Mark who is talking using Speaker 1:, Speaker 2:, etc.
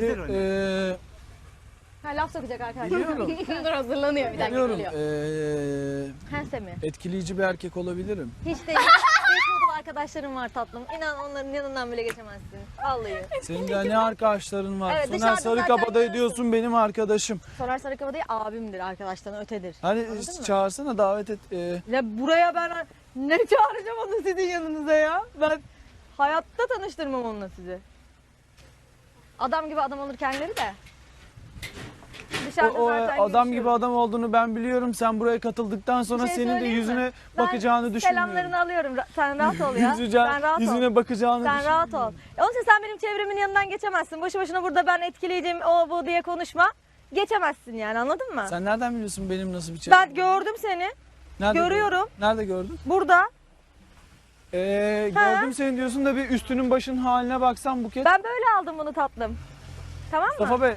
Speaker 1: Şimdi eee
Speaker 2: Ha laf sokacak arkadaşlar.
Speaker 1: Biliyorum.
Speaker 2: Dur hazırlanıyor bir dakika
Speaker 1: biliyorum
Speaker 2: geliyor. Semih.
Speaker 1: etkileyici bir erkek olabilirim.
Speaker 2: Hiç değil. Facebook'ta arkadaşlarım var tatlım. İnan onların yanından bile geçemezsin. Vallahi.
Speaker 1: Senin de ne arkadaşların var?
Speaker 2: Evet,
Speaker 1: Soner
Speaker 2: dışarıda
Speaker 1: Sarıkabada
Speaker 2: zaten
Speaker 1: ediyorsun benim arkadaşım.
Speaker 2: Soner Sarıkaba değil abimdir arkadaştan ötedir.
Speaker 1: Hani
Speaker 2: Anladın mı?
Speaker 1: çağırsana davet et. eee,
Speaker 2: Ya buraya ben ne çağıracağım onu sizin yanınıza ya? Ben hayatta tanıştırmam onunla sizi. Adam gibi adam olur kendileri de.
Speaker 1: o,
Speaker 2: Dışarıda
Speaker 1: o
Speaker 2: zaten
Speaker 1: adam
Speaker 2: görüşüyoruz.
Speaker 1: gibi adam olduğunu ben biliyorum. Sen buraya katıldıktan sonra
Speaker 2: Bir şey
Speaker 1: senin de
Speaker 2: söyleyeyim mi?
Speaker 1: yüzüne
Speaker 2: Ben
Speaker 1: bakacağını düşünmüyorum.
Speaker 2: Selamlarını alıyorum. Ra- Sen rahat ol ya.
Speaker 1: Yüzüce-
Speaker 2: sen rahat ol.
Speaker 1: yüzüne bakacağını
Speaker 2: Sen
Speaker 1: düşünmüyorum.
Speaker 2: rahat ol. E Onun için sen benim çevremin yanından geçemezsin. Boşu boşuna burada ben etkileyeceğim o bu diye konuşma. Geçemezsin yani anladın mı?
Speaker 1: Sen nereden biliyorsun benim nasıl bir şey?
Speaker 2: Ben gördüm seni.
Speaker 1: Nerede
Speaker 2: görüyorum.
Speaker 1: Nerede gördün?
Speaker 2: Burada.
Speaker 1: Ee,
Speaker 2: Ha.
Speaker 1: gördüm seni diyorsun da bir üstünün başın haline baksan Buket.
Speaker 2: Ben böyle aldım bunu tatlım. Tamam mı?
Speaker 1: Mustafa Bey